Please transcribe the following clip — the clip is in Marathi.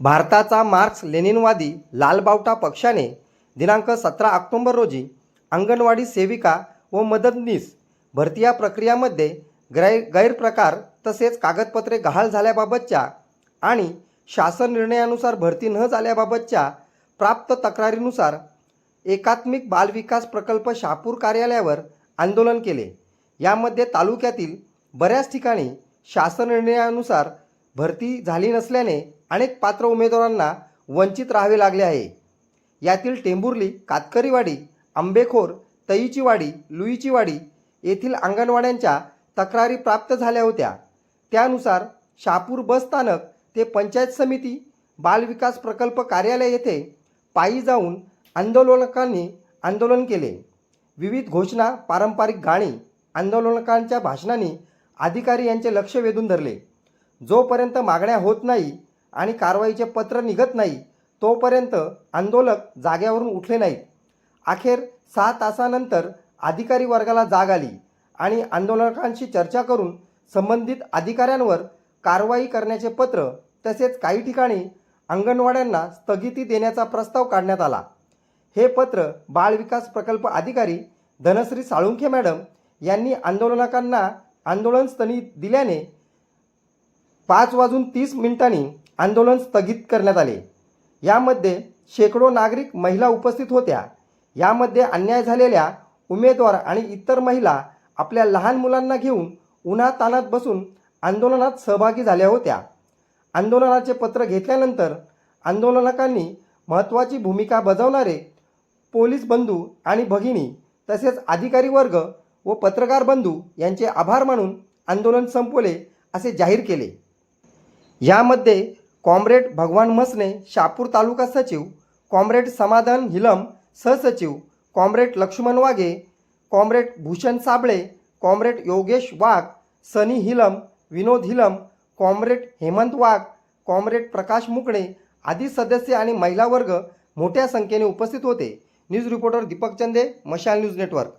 भारताचा मार्क्स लेनिनवादी लालबावटा पक्षाने दिनांक सतरा ऑक्टोंबर रोजी अंगणवाडी सेविका व मदतनीस भरती या प्रक्रियामध्ये गैर गैरप्रकार तसेच कागदपत्रे गहाळ झाल्याबाबतच्या आणि शासन निर्णयानुसार भरती न झाल्याबाबतच्या प्राप्त तक्रारीनुसार एकात्मिक बालविकास प्रकल्प शहापूर कार्यालयावर आंदोलन केले. यामध्ये तालुक्यातील बऱ्याच ठिकाणी शासन निर्णयानुसार भरती झाली नसल्याने अनेक पात्र उमेदवारांना वंचित राहावे लागले आहे. यातील टेंभुर्ली कातकरीवाडी आंबेखोर तईचीवाडी लुईचीवाडी येथील अंगणवाड्यांच्या तक्रारी प्राप्त झाल्या होत्या. त्यानुसार शापूर बस स्थानक ते पंचायत समिती बालविकास प्रकल्प कार्यालय येथे पायी जाऊन आंदोलकांनी आंदोलन केले. विविध घोषणा पारंपरिक गाणी आंदोलकांच्या भाषणांनी अधिकारी यांचे लक्ष वेधून धरले. जोपर्यंत मागण्या होत नाही आणि कारवाईचे पत्र निघत नाही तोपर्यंत आंदोलक जाग्यावरून उठले नाहीत. अखेर सहा तासानंतर अधिकारी वर्गाला जाग आली आणि आंदोलकांशी चर्चा करून संबंधित अधिकाऱ्यांवर कारवाई करण्याचे पत्र तसेच काही ठिकाणी अंगणवाड्यांना स्थगिती देण्याचा प्रस्ताव काढण्यात आला. हे पत्र बालविकास प्रकल्प अधिकारी धनश्री साळुंखे मॅडम यांनी आंदोलकांना आंदोलनस्थळी दिल्याने पाच वाजून तीस मिनिटांनी आंदोलन स्थगित करण्यात आले. यामध्ये शेकडो नागरिक महिला उपस्थित होत्या. यामध्ये अन्याय झालेल्या उमेदवार आणि इतर महिला आपल्या लहान मुलांना घेऊन उन्हातानात बसून आंदोलनात सहभागी झाल्या होत्या. आंदोलनाचे पत्र घेतल्यानंतर आंदोलनकांनी महत्त्वाची भूमिका बजावणारे पोलीस बंधू आणि भगिनी तसेच अधिकारी वर्ग व पत्रकार बंधू यांचे आभार मानून आंदोलन संपवले असे जाहीर केले. यामध्ये कॉम्रेड भगवान मसने शापूर तालुका सचिव कॉम्रेड समाधान हिलम सहसचिव comrade Laxman Waghe comrade Bhushan Sable comrade Yogesh Wagh Sunny Hilam Vinod Hilam comrade Hemant Wagh comrade Prakash Mukane आदी सदस्य आणि महिला वर्ग मोठ्या संख्येने उपस्थित होते. न्यूज रिपोर्टर दीपक चंदे मशाल न्यूज नेटवर्क.